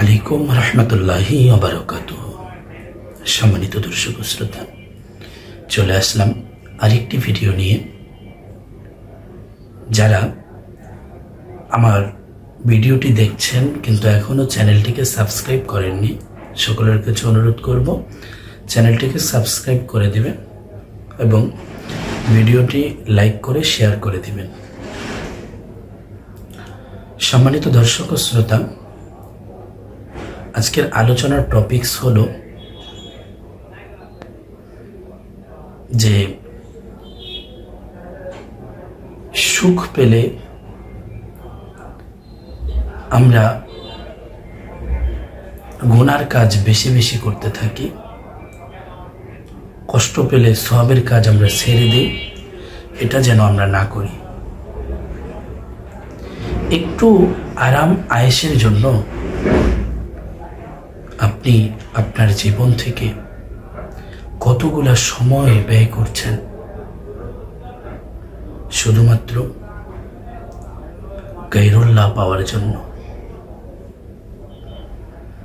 আলাইকুম রহমতুল্লাহি আবরকাত সম্মানিত দর্শক শ্রোতা, চলে আসলাম আরেকটি ভিডিও নিয়ে। যারা আমার ভিডিওটি দেখছেন কিন্তু এখনও চ্যানেলটিকে সাবস্ক্রাইব করেননি, সকলের কাছে অনুরোধ করব চ্যানেলটিকে সাবস্ক্রাইব করে দেবেন এবং ভিডিওটি লাইক করে শেয়ার করে দিবেন। সম্মানিত দর্শক শ্রোতা আজকের আলোচনার টপিকস হলো যে সুখ পেলে আমরা গুনার কাজ বেশি বেশি করতে থাকি। কষ্ট পেলে সবের কাজ আমরা ছেড়ে দিই। এটা যেন আমরা না করি। একটু আরাম আয়েসের জন্য আপনি আপনার জীবন থেকে কতগুলা সময় ব্যয় করছেন? শুধুমাত্র গৈরুল্লাহ পাওয়ার জন্য।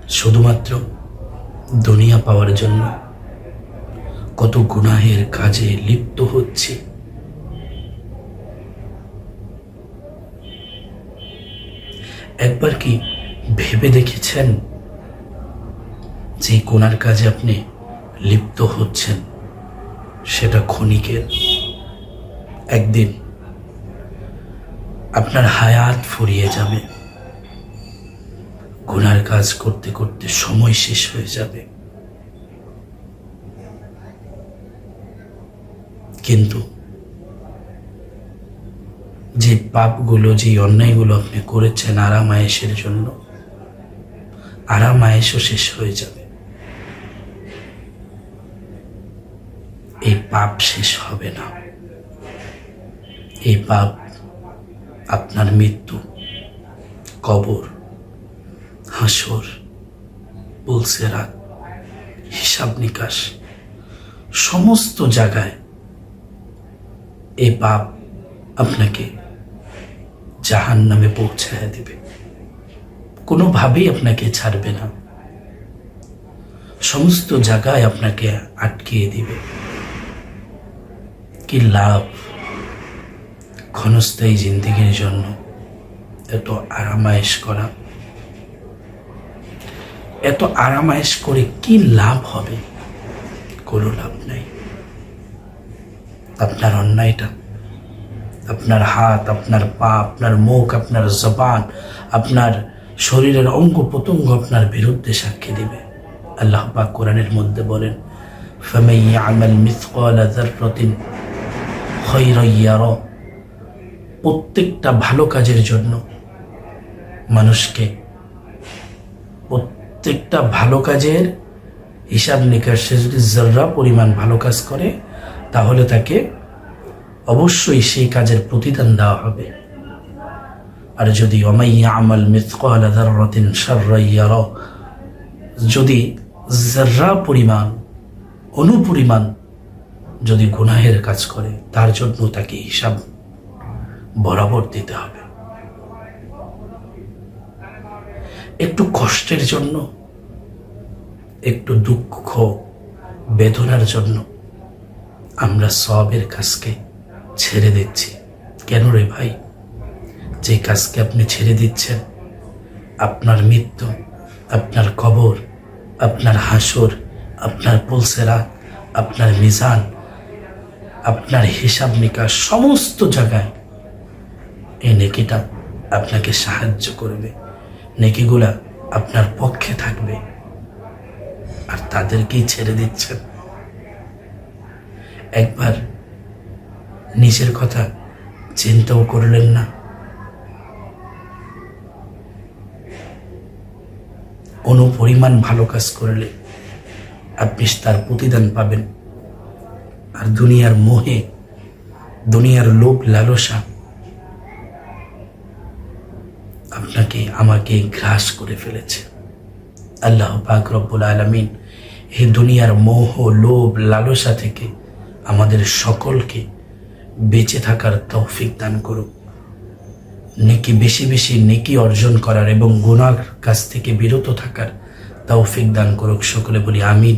শুধুমাত্র দুনিয়া পাওয়ার জন্য। কত গুনাহের কাজে লিপ্ত হচ্ছে। একবার কি ভেবে দেখেছেন যে কোনার কাজে আপনি লিপ্ত হচ্ছেন, সেটা ক্ষণিকের। একদিন আপনার হায়াত ফুরিয়ে যাবে। গুনার কাজ করতে করতে সময় শেষ হয়ে যাবে। কিন্তু যে পাপগুলো, যে অন্যায়গুলো আপনি করেছেন আরাম আয়েসের জন্য আরাম আয়েসও শেষ হয়ে যাবে। এই পাপ শেষ হবে না। এই পাপ আপনার মৃত্যু, কবর, হাসর, পুলসেরাত, হিসাব নিকাশ, সমস্ত জায়গায় এই পাপ আপনাকে জাহান নামে পৌঁছায় দেবে। কোনোভাবেই আপনাকে ছাড়বে না। সমস্ত জায়গায় আপনাকে আটকিয়ে দিবে। কি লাভ ক্ষণস্থায়ী জিন্দিগির জন্য এত আরামায়েশ করা এত আরামায়েশ করে কি লাভ হবে কোনো লাভ নাই আপনার অন্যায়টা আপনার হাত আপনার পা আপনার মুখ আপনার জবান আপনার শরীরের অঙ্গ প্রত্যঙ্গ আপনার বিরুদ্ধে সাক্ষী দিবে আল্লাহ পাক কোরআনের মধ্যে বলেন فمن يعمل مثقال ذرة হৈরইয়ার প্রত্যেকটা ভালো কাজের জন্য মানুষকে প্রত্যেকটা ভালো কাজের হিসাব নিকাশে যদি জররা পরিমাণ ভালো কাজ করে, তাহলে তাকে অবশ্যই সেই কাজের প্রতিদান দেওয়া হবে। আর যদি অমাইয়া আমাল মিথকালাদিন সর্রাইয়ার যদি জররা পরিমাণ, অনুপরিমাণ যদি গুনাহের কাজ করে, তার জন্য তাকে হিসাব বরাবর দিতে হবে। একটু কষ্টের জন্য, একটু দুঃখ, বেদনার জন্য আমরা সবের কাজকে ছেড়ে দিচ্ছি। কেন রে ভাই? যে কাজকে আপনি ছেড়ে দিচ্ছেন, আপনার মৃত্যু, আপনার কবর, আপনার হাসর, আপনার পুলসেরা, আপনার মিজান আপনার হিসাব নিকাশ সমস্ত জায়গায় এই নেকিটা আপনাকে সাহায্য করবে। নেকিগুলা আপনার পক্ষে থাকবে। আর তাদেরকেই ছেড়ে দিচ্ছেন। একবার নিজের কথা চিন্তাও করলেন না। অনুপরিমাণ ভালো কাজ করলে আপনি তার প্রতিদান পাবেন। আর দুনিয়ার মোহে, দুনিয়ার লোভ লালসা, আপনাকে, আমাকে গ্রাস করে ফেলেছে। আল্লাহ পাক রব্বুল আলমিন এই দুনিয়ার মোহ, লোভ, লালসা থেকে আমাদের সকলকে বেঁচে থাকার তৌফিক দান করুক। নেকি বেশি বেশি নেকি অর্জন করার এবং গুনার কাছ থেকে বিরত থাকার তৌফিক দান করুক। সকলে বলি আমিন।